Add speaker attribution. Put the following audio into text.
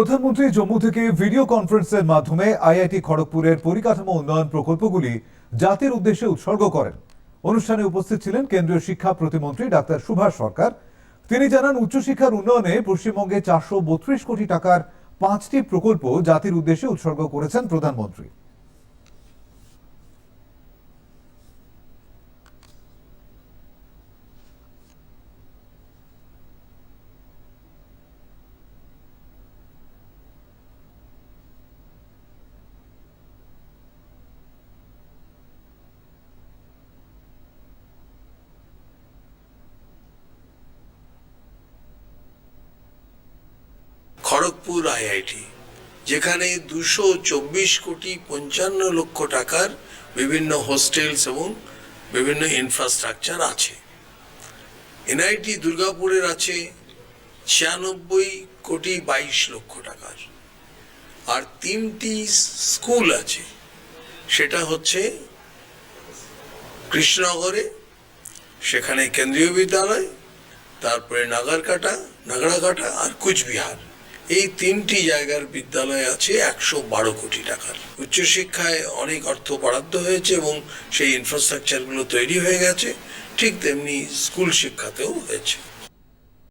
Speaker 1: প্রধানমন্ত্রী জম্মু থেকে ভিডিও কনফারেন্সের মাধ্যমে আইআইটি খড়গপুরের পরিকাঠামো উন্নয়ন প্রকল্পগুলি জাতির উদ্দেশ্যে উৎসর্গ করেন। অনুষ্ঠানে উপস্থিত ছিলেন কেন্দ্রীয় শিক্ষা প্রতিমন্ত্রী ডাক্তার সুভাষ সরকার। তিনি জানান, উচ্চশিক্ষার উন্নয়নে পশ্চিমবঙ্গে চারশো বত্রিশ কোটি টাকার পাঁচটি প্রকল্প জাতির উদ্দেশ্যে উৎসর্গ করেছেন প্রধানমন্ত্রী।
Speaker 2: খড়গপুর আইআইটি, যেখানে দুশো চব্বিশ কোটি পঞ্চান্ন লক্ষ টাকার বিভিন্ন হোস্টেলস এবং বিভিন্ন ইনফ্রাস্ট্রাকচার আছে। এনআইটি দুর্গাপুরের আছে ছিয়ানব্বই কোটি বাইশ লক্ষ টাকার। আর তিনটি স্কুল আছে, সেটা হচ্ছে কৃষ্ণনগরে, সেখানে কেন্দ্রীয় বিদ্যালয়, তারপরে নাগারকাটা নাগরাকাটা আর কুচবিহার। এই তিনটি জায়গার বিদ্যালয় আছে একশো বারো কোটি টাকার। উচ্চশিক্ষায় অনেক অর্থ বরাদ্দ হয়েছে এবং সেই ইনফ্রাস্ট্রাকচারগুলো তৈরি হয়ে গেছে, ঠিক তেমনি স্কুল শিক্ষাতেও হয়েছে।